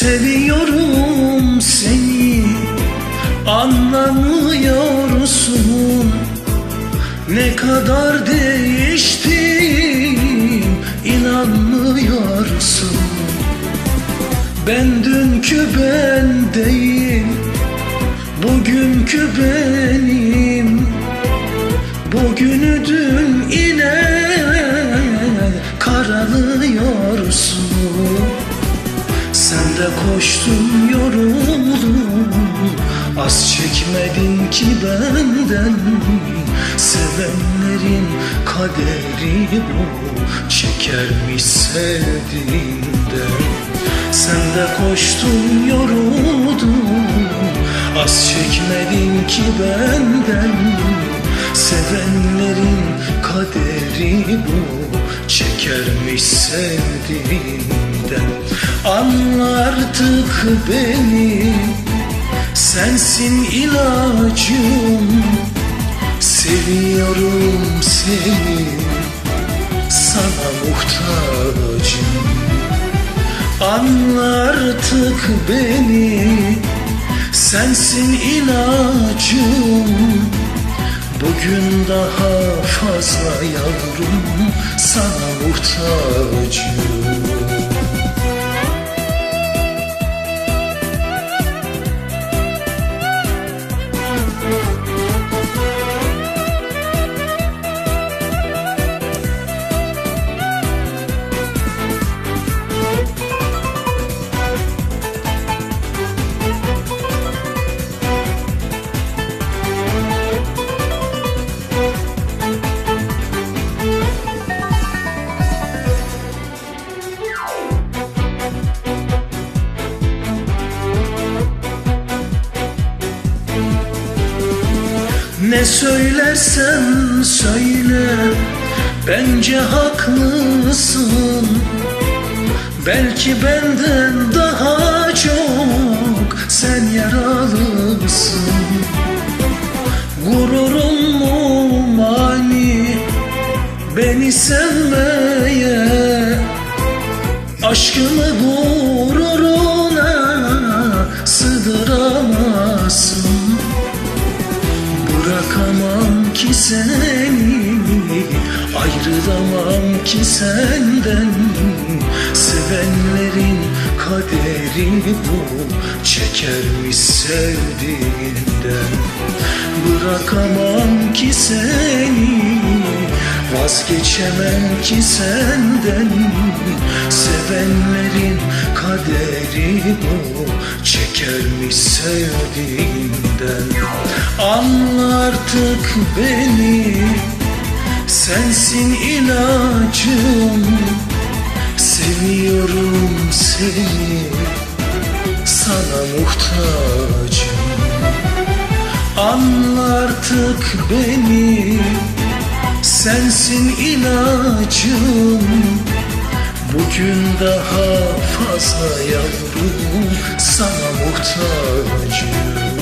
Seviyorum seni. Anlamıyorsun Ne kadar değiştim inanmıyorsun. Ben dünkü ben değil Bugünkü benim. Bugünü dün Çekmedin ki benden Sevenlerin kaderi bu. Çekermiş sevdiğinden Sen de koştun yoruldun. Az çekmedin ki benden Sevenlerin kaderi bu. Çekermiş sevdiğinden Anla artık beni Sensin ilacım Seviyorum seni Sana muhtacım. Anla beni Sensin ilacım. Bugün daha fazla yavrum Sana muhtacım Ne söylersen söyle Bence haklısın. Belki benden daha çok Sen yaralısın. Gururun mu mani Beni sevmeye? Aşkımı gururuna seni Ayrılamam ki senden Sevenlerin kaderi bu. Çekermiş sevdiğinden? Bırakamam ki seni Vazgeçemem ki senden. Sevenlerin kaderi bu. Çekermiş sevdiğinden Anla artık beni. Sensin ilacım. Seviyorum seni. Sana muhtacım. Anla artık beni. Sensin ilacım Bugün daha fazla yavrum Sana muhtacım